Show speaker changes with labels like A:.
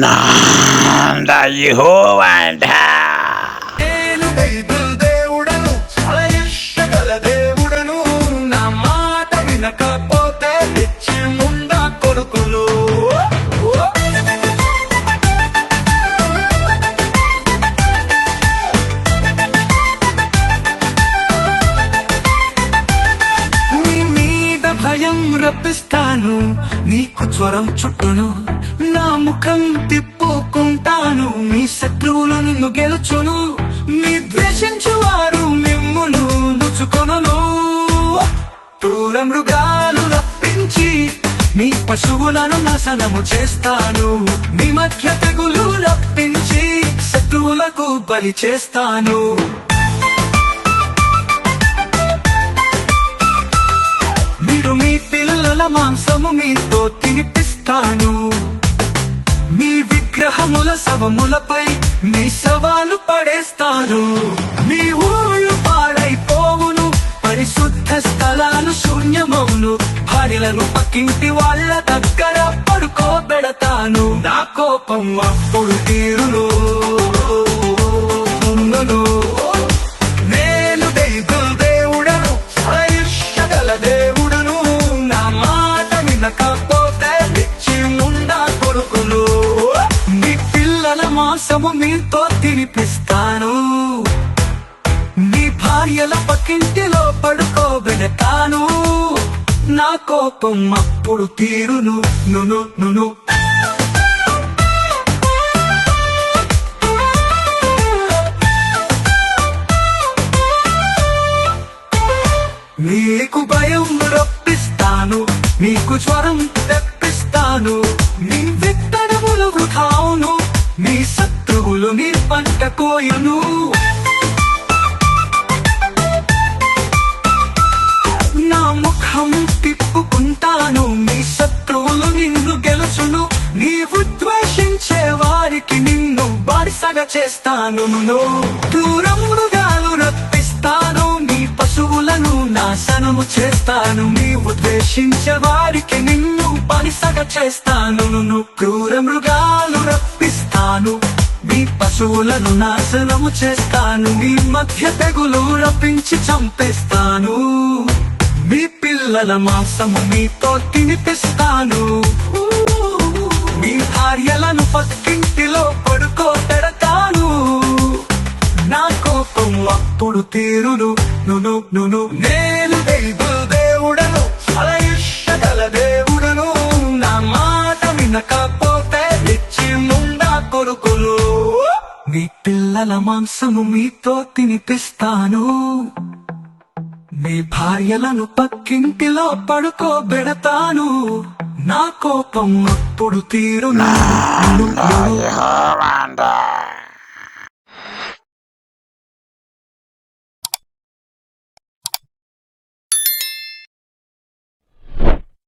A: 南大以后万泰。తప్పిస్తాను నీకు జ్వరం చుట్టును నా ముఖం తిప్పుకుంటాను మీ శత్రువులు నిన్ను గెలుచును మీ ద్వేషించువారు మిమ్మును నుచుకొనను క్రూర మృగాలు రప్పించి మీ పశువులను నాశనము చేస్తాను మీ మధ్య తెగులు రప్పించి శత్రువులకు బలి చేస్తాను. పిల్లల మాంసము మీతో తినిపిస్తాను. మీ విగ్రహముల శవములపై మీ శవాలు పడేస్తాను మీ ఊళ్ళు పాడైపోవును పరిశుద్ధ స్థలాలు శూన్యమవును. భార్యలను పక్కింటి వాళ్ళ దగ్గర పడుకోబెడతాను. నా కోపం అప్పుడు మాంసము మీతో తినిపిస్తాను. నీ భార్యల పక్కింటిలో పడుకోబెడతాను. నా కోపం అప్పుడు తీరును. నును నును నీకు భయం రప్పిస్తాను. నీకు జ్వరం తెప్పిస్తాను. నీ విత్తనములు వృధా కోయును నా ముఖం తిప్పుకుంటాను నీ శత్రువులు నిన్ను గెలుచును. నీవు ద్వేషించే వారికి నిన్ను బారిసగా చేస్తాను దూరం మృగాలు రప్పిస్తాను నీ పశువులను నాశనము చేస్తాను. నీవు ద్వేషించే వారికి నిన్ను బారిసగా చేస్తాను క్రూర మృగాలు పశువులను నాశనము చేస్తాను. మీ మధ్య తెగులు రప్పించి చంపేస్తాను. మీ పిల్లల మాంసము మీతో తినిపిస్తాను. మీ భార్యలను పక్కింటిలో పడుకోబెడతాను నా కోపం అప్పుడు తీరును. నును నును నేను మీ పిల్లల మాంసము మీతో తినిపిస్తాను. మీ భార్యలను పక్కింటిలో పడుకోబెడతాను నా కోపం అప్పుడు
B: యెహోవాంట